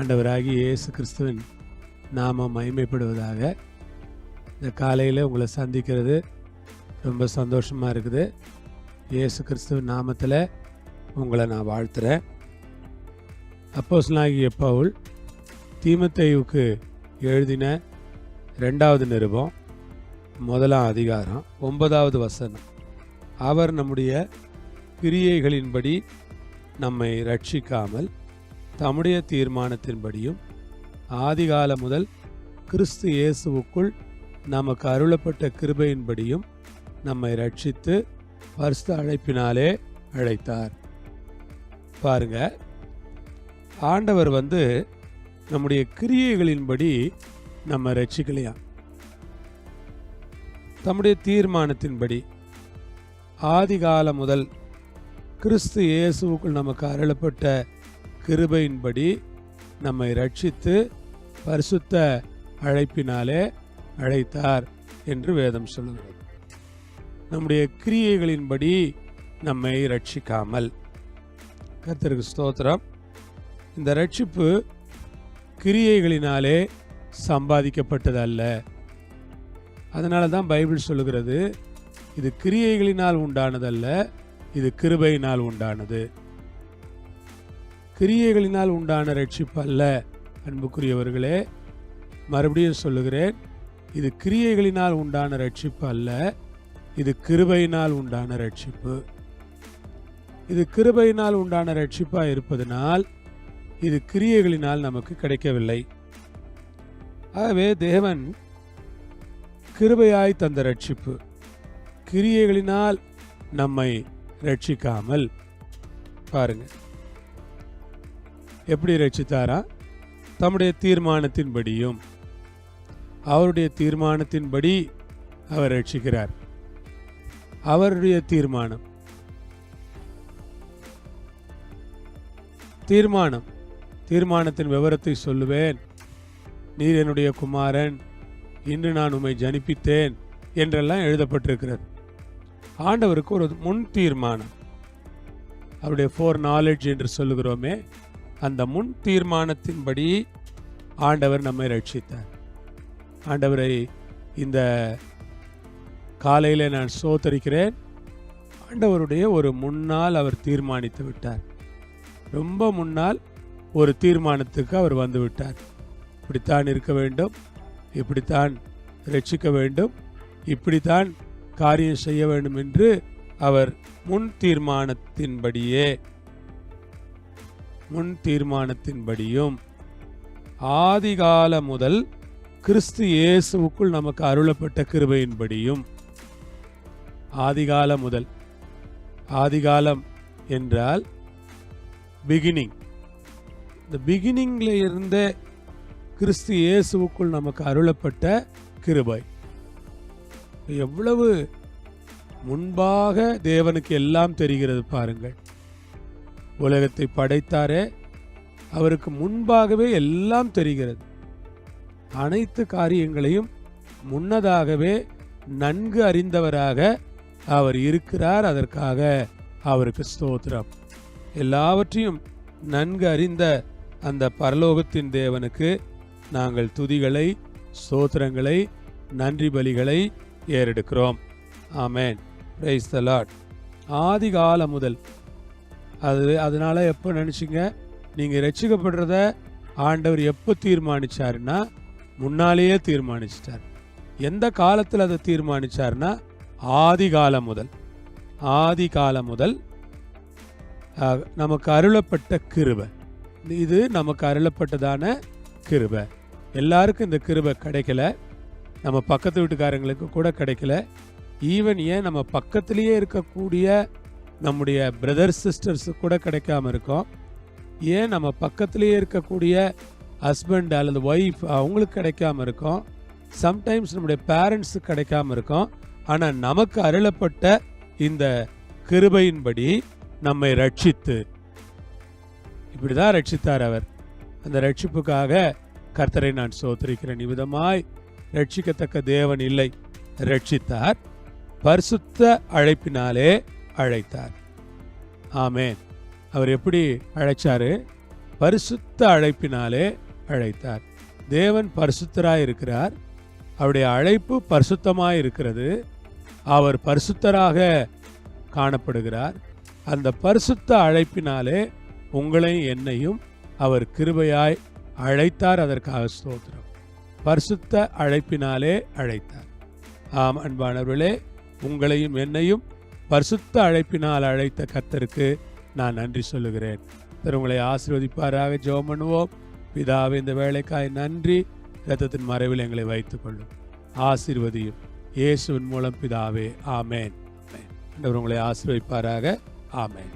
ஆண்டவராகி இயேசு கிறிஸ்துவின் நாமம் மகிமைப்படுவதாக. இந்த காலையில் உங்களை சந்திக்கிறது ரொம்ப சந்தோஷமாக இருக்குது. இயேசு கிறிஸ்துவின் நாமத்தில் உங்களை நான் வாழ்த்துறேன். அப்போஸ்தலனாகிய பவுல் தீமத்தைவுக்கு எழுதின ரெண்டாவது நிருபம் முதலாம் அதிகாரம் ஒன்பதாவது வசனம். அவர் நம்முடைய கிரியைகளின்படி நம்மை ரட்சிக்காமல் தம்முடைய தீர்மானத்தின்படியும் ஆதிகால முதல் கிறிஸ்து இயேசுவுக்குள் நமக்கு அருளப்பட்ட கிருபையின்படியும் நம்மை ரட்சித்து பரிசுத்த அழைப்பினாலே அழைத்தார். பாருங்க ஆண்டவர் வந்து நம்முடைய கிரியைகளின்படி நம்ம ரட்சிக்கலையா தம்முடைய தீர்மானத்தின்படி ஆதிகாலம் முதல் கிறிஸ்து இயேசுவுக்குள் நமக்கு அருளப்பட்ட கிருபையின்படி நம்மை ரட்சித்து பரிசுத்த அழைப்பினாலே அழைத்தார் என்று வேதம் சொல்லுகிறது. நம்முடைய கிரியைகளின்படி நம்மை ரட்சிக்காமல் கத்திற்கு ஸ்தோத்திரம். இந்த ரட்சிப்பு கிரியைகளினாலே சம்பாதிக்கப்பட்டது அல்ல அதனால தான் பைபிள் சொல்லுகிறது இது கிரியைகளினால் உண்டானதல்ல இது கிருபையினால் உண்டானது. கிரியைகளினால் உண்டான ரட்சிப்பு அல்ல அன்புக்குரியவர்களே. மறுபடியும் சொல்லுகிறேன் இது கிரியைகளினால் உண்டான ரட்சிப்பு அல்ல இது கிருபையினால் உண்டான ரட்சிப்பு. இது கிருபையினால் உண்டான ரட்சிப்பாக இருப்பதனால் இது கிரியைகளினால் நமக்கு கிடைக்கவில்லை. ஆகவே தேவன் கிருபையாய் தந்த ரட்சிப்பு கிரியைகளினால் நம்மை ரட்சிக்காமல் பாருங்கள் எப்படி ரட்சித்தாரா? தம்முடைய தீர்மானத்தின்படியும். அவருடைய தீர்மானத்தின்படி அவர் ரட்சிக்கிறார். அவருடைய தீர்மானம். தீர்மானம். தீர்மானத்தின் விவரத்தை சொல்லுவேன். நீர் என்னுடைய குமாரன். இன்று நான் உம்மை ஜனிப்பித்தேன் என்றெல்லாம் எழுதப்பட்டிருக்கிறது. ஆண்டவருக்கு ஒரு முன் தீர்மானம். அவருடைய ஃபோர் நாலேஜ் என்று சொல்லுகிறோமே அந்த முன் தீர்மானத்தின்படி ஆண்டவர் நம்மை ரட்சித்தார். ஆண்டவரை இந்த காலையில் நான் சோத்தரிக்கிறேன். ஆண்டவருடைய ஒரு முன்னால் அவர் தீர்மானித்து விட்டார். ரொம்ப முன்னால் ஒரு தீர்மானத்துக்கு அவர் வந்து விட்டார். இப்படித்தான் இருக்க வேண்டும் இப்படித்தான் ரட்சிக்க வேண்டும் இப்படித்தான் காரியம் செய்ய வேண்டும் என்று அவர் முன் தீர்மானத்தின்படியே முன் தீர்மானத்தின்படியும் ஆதிகால முதல் கிறிஸ்து இயேசுவுக்குள் நமக்கு அருளப்பட்ட கிருபையின்படியும் ஆதிகால முதல் ஆதிகாலம் என்றால் பிகினிங் இந்த பிகினிங்ல இருந்த கிறிஸ்து இயேசுவுக்குள் நமக்கு அருளப்பட்ட கிருபை. எவ்வளவு முன்பாக தேவனுக்கு எல்லாம் தெரிகிறது பாருங்கள். உலகத்தை படைத்தாரே அவருக்கு முன்பாகவே எல்லாம் தெரிகிறது. அனைத்து காரியங்களையும் முன்னதாகவே நன்கு அறிந்தவராக அவர் இருக்கிறார். அதற்காக அவருக்கு ஸ்தோத்திரம். எல்லாவற்றையும் நன்கு அறிந்த அந்த பரலோகத்தின் தேவனுக்கு நாங்கள் துதிகளை ஸ்தோத்திரங்களை நன்றி பலிகளை ஏறெடுக்கிறோம். ஆமேன். பிரைஸ் த லாட் ஆதிகாலம் முதல் அது அதனால் எப்போ நினச்சிங்க? நீங்கள் ரட்சிக்கப்படுறத ஆண்டவர் எப்போ தீர்மானித்தாருன்னா முன்னாலேயே தீர்மானிச்சிட்டார். எந்த காலத்தில் அதை தீர்மானித்தார்னா ஆதி காலம் முதல். ஆதி காலம் முதல் நமக்கு அருளப்பட்ட கிருபை. இது நமக்கு அருளப்பட்டதான கிருபை. எல்லாருக்கும் இந்த கிருபை கிடைக்கல. நம்ம பக்கத்து வீட்டுக்காரங்களுக்கு கூட கிடைக்கல. ஈவன் ஏன் நம்ம பக்கத்திலேயே இருக்கக்கூடிய நம்முடைய பிரதர்ஸ் சிஸ்டர்ஸு கூட கிடைக்காம இருக்கோம். ஏன் நம்ம பக்கத்திலேயே இருக்கக்கூடிய ஹஸ்பண்ட் அல்லது ஒய்ஃப் அவங்களுக்கு கிடைக்காம இருக்கும்? சம்டைம்ஸ் நம்முடைய பேரண்ட்ஸுக்கு கிடைக்காம இருக்கும். ஆனால் நமக்கு அருளப்பட்ட இந்த கிருபையின்படி நம்மை ரட்சித்து. இப்படி தான் ரட்சித்தார் அவர். அந்த ரட்சிப்புக்காக கர்த்தரை நான் சோத்திருக்கிறேன். இவ்விதமாய் ரட்சிக்கத்தக்க தேவன் இல்லை. ரட்சித்தார். பரிசுத்த அழைப்பினாலே அழைத்தார். ஆமேன். அவர் எப்படி அழைச்சாரு? பரிசுத்த அழைப்பினாலே அழைத்தார். தேவன் பரிசுத்தராய் இருக்கிறார். அவருடைய அழைப்பு பரிசுத்தமாய் இருக்கிறது. அவர் பரிசுத்தராக காணப்படுகிறார். அந்த பரிசுத்த அழைப்பினாலே உங்களையும் என்னையும் அவர் கிருபையாய் அழைத்தார். அதற்காக ஸ்தோத்திரம். பரிசுத்த அழைப்பினாலே அழைத்தார். ஆம் அன்பானவர்களே உங்களையும் என்னையும் பரிசுத்த அழைப்பினால் அழைத்த கத்தருக்கு நான் நன்றி சொல்லுகிறேன். கர்த்தர் உங்களை ஆசீர்வதிப்பாராக. ஜெபம் பண்ணுவோம். பிதாவே இந்த வேலைக்காய் நன்றி. ரத்தத்தின் மறைவில் எங்களை வைத்துக் கொள்ளும் ஆசீர்வதியும். இயேசுவின் மூலம் பிதாவே. ஆமேன். ஆண்டவர் உங்களை ஆசீர்வதிப்பாராக. ஆமேன்.